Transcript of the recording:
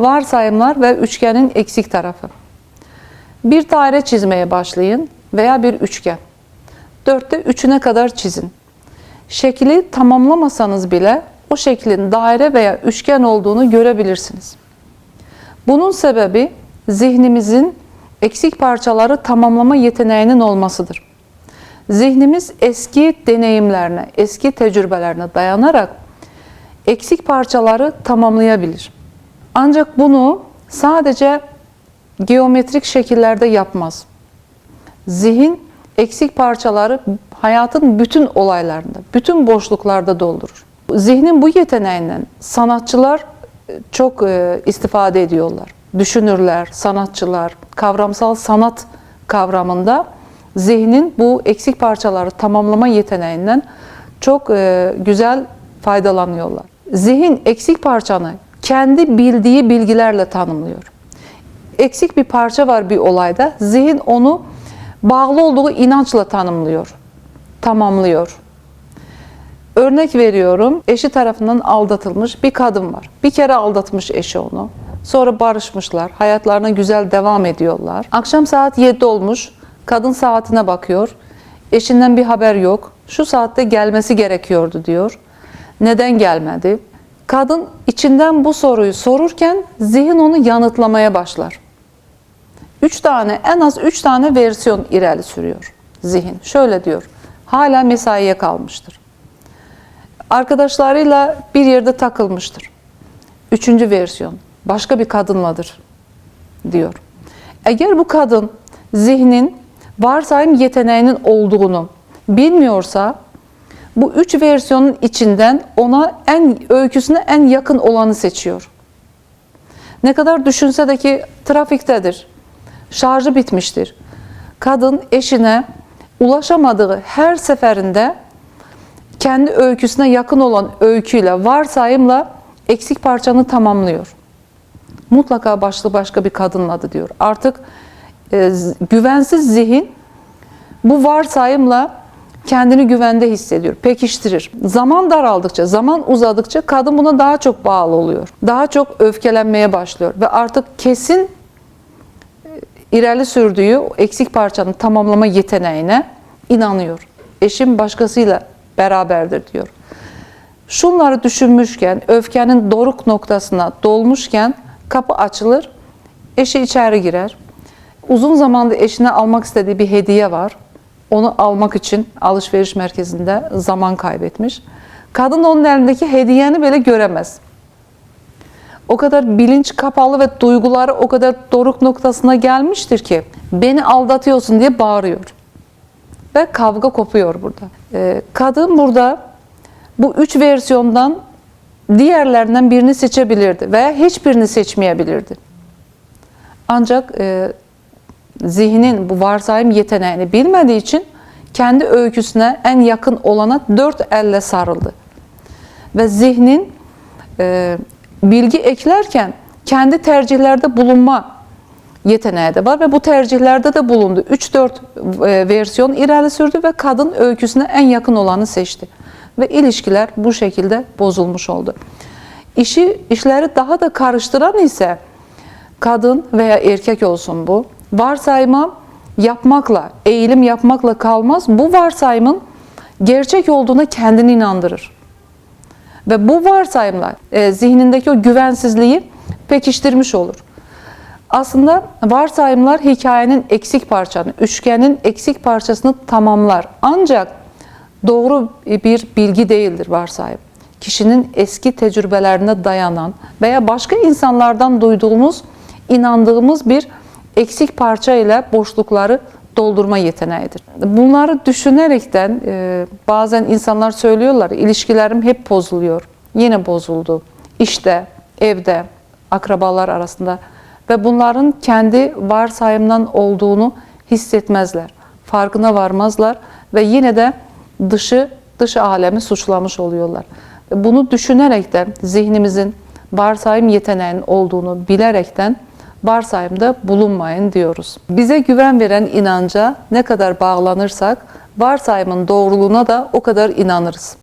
varsayımlar ve üçgenin eksik tarafı. Bir daire çizmeye başlayın veya bir üçgen. Dörtte üçüne kadar çizin. Şekli tamamlamasanız bile o şeklin daire veya üçgen olduğunu görebilirsiniz. Bunun sebebi zihnimizin eksik parçaları tamamlama yeteneğinin olmasıdır. Zihnimiz eski deneyimlerine, eski tecrübelerine dayanarak eksik parçaları tamamlayabilir. Ancak bunu sadece geometrik şekillerde yapmaz. Zihin eksik parçaları hayatın bütün olaylarında, bütün boşluklarda doldurur. Zihnin bu yeteneğinden sanatçılar e, çok e, istifade ediyorlar. Düşünürler, sanatçılar, kavramsal sanat kavramında zihnin bu eksik parçaları tamamlama yeteneğinden çok e, güzel faydalanıyorlar. Zihin eksik parçanı kendi bildiği bilgilerle tanımlıyor. Eksik bir parça var bir olayda, zihin onu bağlı olduğu inançla tanımlıyor, tamamlıyor. Örnek veriyorum, eşi tarafından aldatılmış bir kadın var. Bir kere aldatmış eşi onu. Sonra barışmışlar, hayatlarına güzel devam ediyorlar. Akşam saat 7 olmuş, kadın saatine bakıyor. Eşinden bir haber yok. Şu saatte gelmesi gerekiyordu diyor. Neden gelmedi? Kadın içinden bu soruyu sorurken zihin onu yanıtlamaya başlar. Üç tane, en az üç tane versiyon ileri sürüyor zihin. Şöyle diyor, hala mesaiye kalmıştır. Arkadaşlarıyla bir yerde takılmıştır. Üçüncü versiyon, başka bir kadınladır diyor. Eğer bu kadın zihnin varsayım yeteneğinin olduğunu bilmiyorsa bu üç versiyonun içinden ona en öyküsüne en yakın olanı seçiyor. Ne kadar düşünse de ki trafiktedir, şarjı bitmiştir. Kadın eşine ulaşamadığı her seferinde kendi öyküsüne yakın olan öyküyle, varsayımla eksik parçanı tamamlıyor. Mutlaka başlı başka bir kadının adı diyor. Artık e, güvensiz zihin bu varsayımla kendini güvende hissediyor, pekiştirir. Zaman daraldıkça, zaman uzadıkça kadın buna daha çok bağlı oluyor. Daha çok öfkelenmeye başlıyor ve artık kesin ileri sürdüğü eksik parçanın tamamlama yeteneğine inanıyor. Eşim başkasıyla beraberdir diyor. Şunları düşünmüşken, öfkenin doruk noktasına dolmuşken kapı açılır, eşi içeri girer. Uzun zamandır eşine almak istediği bir hediye var. Onu almak için alışveriş merkezinde zaman kaybetmiş. Kadın onun elindeki hediyeni bile göremez. O kadar bilinç kapalı ve duyguları o kadar doruk noktasına gelmiştir ki beni aldatıyorsun diye bağırıyor. Ve kavga kopuyor burada. Ee, kadın burada bu üç versiyondan diğerlerinden birini seçebilirdi veya hiçbirini seçmeyebilirdi. Ancak e, zihnin bu varsayım yeteneğini bilmediği için kendi öyküsüne en yakın olana dört elle sarıldı. Ve zihnin e, bilgi eklerken kendi tercihlerde bulunma yeteneği de var ve bu tercihlerde de bulundu. 3-4 e, versiyon ileri sürdü ve kadın öyküsüne en yakın olanı seçti. Ve ilişkiler bu şekilde bozulmuş oldu. İşi, işleri daha da karıştıran ise kadın veya erkek olsun bu, varsayma yapmakla, eğilim yapmakla kalmaz. Bu varsayımın gerçek olduğuna kendini inandırır. Ve bu varsayımlar e, zihnindeki o güvensizliği pekiştirmiş olur. Aslında varsayımlar hikayenin eksik parçasını, üçgenin eksik parçasını tamamlar. Ancak doğru bir bilgi değildir varsayım. Kişinin eski tecrübelerine dayanan veya başka insanlardan duyduğumuz, inandığımız bir eksik parça ile boşlukları doldurma yeteneğidir. Bunları düşünerekten e, bazen insanlar söylüyorlar, ilişkilerim hep bozuluyor. Yine bozuldu. İşte, evde, akrabalar arasında ve bunların kendi varsayımdan olduğunu hissetmezler. Farkına varmazlar ve yine de dışı dış alemi suçlamış oluyorlar. Bunu düşünerekten zihnimizin varsayım yeteneğinin olduğunu bilerekten varsayımda bulunmayın diyoruz. Bize güven veren inanca ne kadar bağlanırsak varsayımın doğruluğuna da o kadar inanırız.